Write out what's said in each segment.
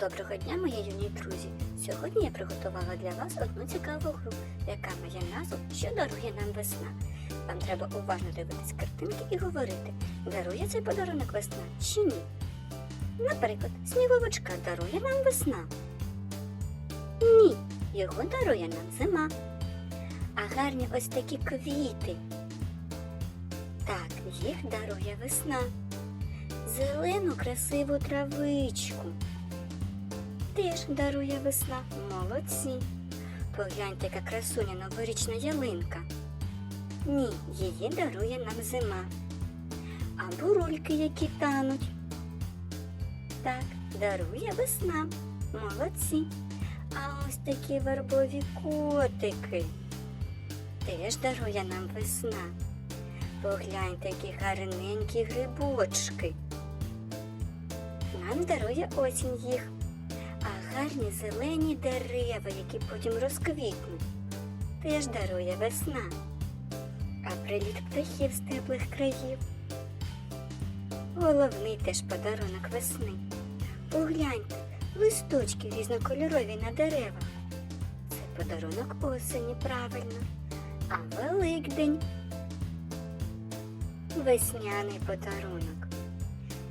Доброго дня, мої юні друзі! Сьогодні я приготувала для вас одну цікаву гру, яка має назву Що дарує нам весна. Вам треба уважно дивитись картинки і говорити, дарує цей подарунок весна чи ні. Наприклад, сніговичка дарує нам весна. Ні, його дарує нам зима. А гарні ось такі квіти. Так, їх дарує весна. Зелену красиву травичку теж дарує весна. Молодці. Погляньте, яка красуня новорічна ялинка. Ні, її дарує нам зима. А бурульки, які тануть. Так, дарує весна. Молодці. А ось такі вербові котики. Теж дарує нам весна. Погляньте, які гарненькі грибочки. Нам дарує осінь їх гарні зелені дерева, які потім розквітнуть, теж дарує весна, а приліт птахів з теплих країв. Головний теж подарунок весни. Погляньте, листочки різнокольорові на деревах. Це подарунок осені, правильно. А Великдень весняний подарунок.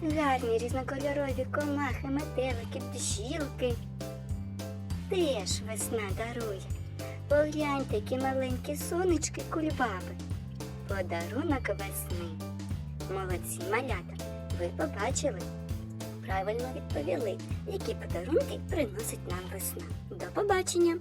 Гарні різнокольорові комахи, метелики, бджілки. Теж весна дарує. Погляньте, які маленькі сонечки кульбаби. Подарунок весни. Молодці малята. Ви побачили? Правильно відповіли, які подарунки приносить нам весна. До побачення!